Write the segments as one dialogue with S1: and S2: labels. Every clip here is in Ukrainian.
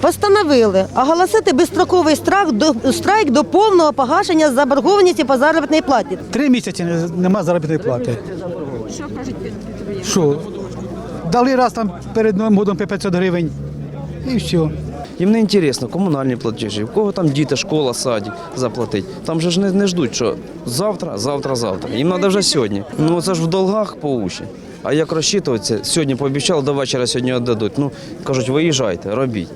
S1: Постановили оголосити безстроковий страйк до страйк до повного погашення заборгованості по заробітній платі.
S2: Три місяці нема заробітної плати. Що кажуть підприємці? Що? Дали раз там перед Новим годом по 500 гривень і все.
S3: Їм не інтересно, комунальні платежі, в кого там діти, школа, садик заплатить. Там же ж не, не ждуть, що завтра, завтра, завтра. Їм треба вже сьогодні. Ну це ж в долгах по уші. А як розчитуватися, сьогодні пообіцяли, до вечора сьогодні віддадуть. Ну, кажуть, виїжджайте, робіть.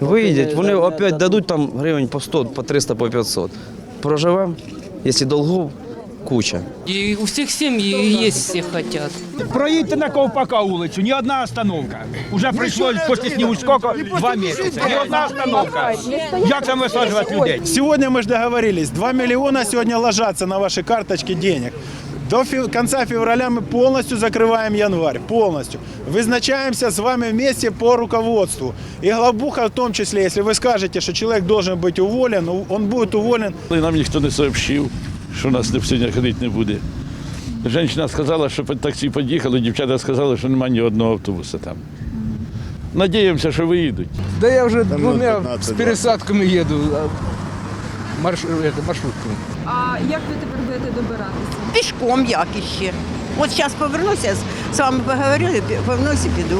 S3: Виїдять, вони опять дадуть там гривень по 100, по 300, по 500. Проживемо, якщо долгов, куча.
S4: И у всех семьи есть, все хотят.
S5: Проїдьте на Ковпака вулицю, ні одна остановка. Уже пройшло після снігу скільки? Два місяці. Ні одна остановка. Як там висаджувати людей?
S6: Сегодня мы же договорились, 2 миллиона сегодня ложатся на ваши карточки денег. До фе- конца февраля мы полностью закрываем январь, полностью. Вызначаемся с вами вместе по руководству. И главбуха в том числе, если вы скажете, что человек должен быть уволен, он будет уволен
S7: Але нам ніхто не сообщив, що нас не сьогодні ходити не буде. Жінка сказала, що таксі під'їхали, дівчата сказали, що немає ні одного автобуса там. Надіємося, що виїдуть.
S8: Да я уже двумя с пересадками еду. а, Марш... это, маршрутками.
S9: А як ви тепер будете добиратися?
S1: Пішком як іще. От зараз повернуся, з вами поговорили, повернуся і піду.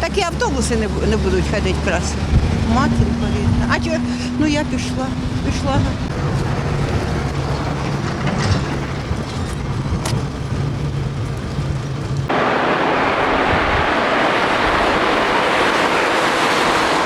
S1: Такі автобуси не, бу- не будуть ходити якраз. Матір порідна. А чого? Ну я пішла, пішла.